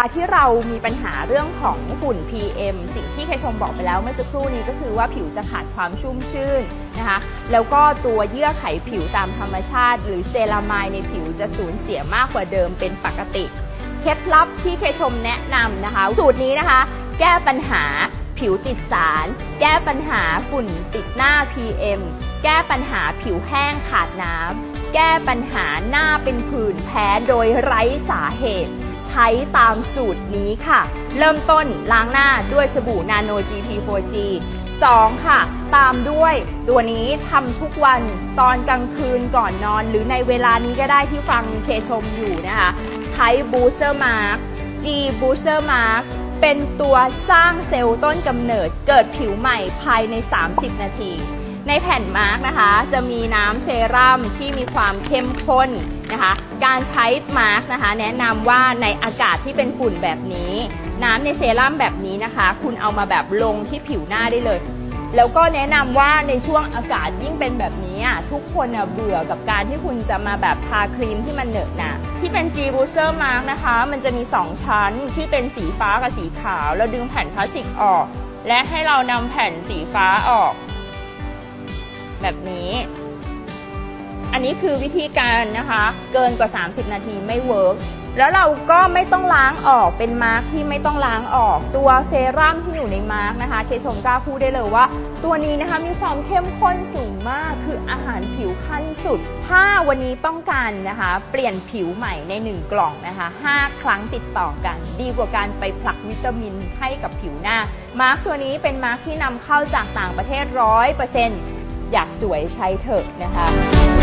าที่เรามีปัญหาเรื่องของฝุ่น PM สิ่งที่เคยชมบอกไปแล้วเมื่อสักครู่นี้ก็คือว่าผิวจะขาดความชุ่มชื่นนะคะ แล้วก็ตัวเยื่อไขผิวตามธรรมชาติ หรือเซรามายในผิวจะสูญเสียมากกว่าเดิมเป็นปกติ เคล็ดลับที่เคยชมแนะนำนะคะ สูตรนี้นะคะ แก้ปัญหาผิวติดสาร แก้ปัญหาฝุ่นติดหน้า PM แก้ปัญหาผิวแห้งขาดน้ำแก้ปัญหาหน้าเป็นผื่นแพ้โดยไร้สาเหตุ ใช้ตามสูตรนี้ค่ะ เริ่มต้นล้างหน้าด้วยสบู่นาโน GP4G 2 ค่ะ ตามด้วยตัวนี้ทำทุกวันตอนกลางคืนก่อนนอน หรือในเวลานี้ก็ได้ที่ฟังเคชมอยู่นะคะ ใช้ Booster Mark G Booster Mark เป็นตัวสร้างเซลล์ต้นกำเนิดเกิดผิวใหม่ภายใน 30 นาที ในแผ่นมาร์กนะคะ จะมีน้ำเซรั่มที่มีความเข้มข้นนะคะ การใช้มาร์กนะคะ แนะนำว่าในอากาศที่เป็นฝุ่นแบบนี้ น้ำในเซรั่มแบบนี้นะคะ คุณเอามาแบบลงที่ผิวหน้าได้เลย แล้วก็แนะนำว่าในช่วงอากาศยิ่งเป็นแบบนี้อะทุกคนเบื่อกับการที่คุณจะมาแบบทาครีมที่มันเหนอะหนะที่เป็น G Booster Mark นะคะ มันจะมี 2 ชั้นที่เป็นสีฟ้ากับสีขาว แล้วดึงแผ่นพลาสติกออก และให้เรานำแผ่นสีฟ้าออก แบบนี้ อันนี้คือวิธีการนะคะ เกินกว่า 30 นาทีไม่เวิร์กแล้วเราก็ไม่ต้องล้างออกเป็นมาร์กที่ไม่ต้องล้างออกตัวเซรั่มที่อยู่ในมาร์กนะคะ เคชมกล้าพูดได้เลยว่า ตัวนี้นะคะมีความเข้มข้นสูงมากคืออาหารผิวขั้นสุด ถ้าวันนี้ต้องการนะคะ เปลี่ยนผิวใหม่ใน 1 กล่องนะคะ 5 ครั้งติดต่อกัน ดีกว่าการไปผลักวิตามินให้กับผิวหน้ามาร์กตัวนี้เป็นมาร์กที่นำเข้าจากต่างประเทศร้อยเปอร์เซ็นต์ อยากสวยใช้เถอะนะคะ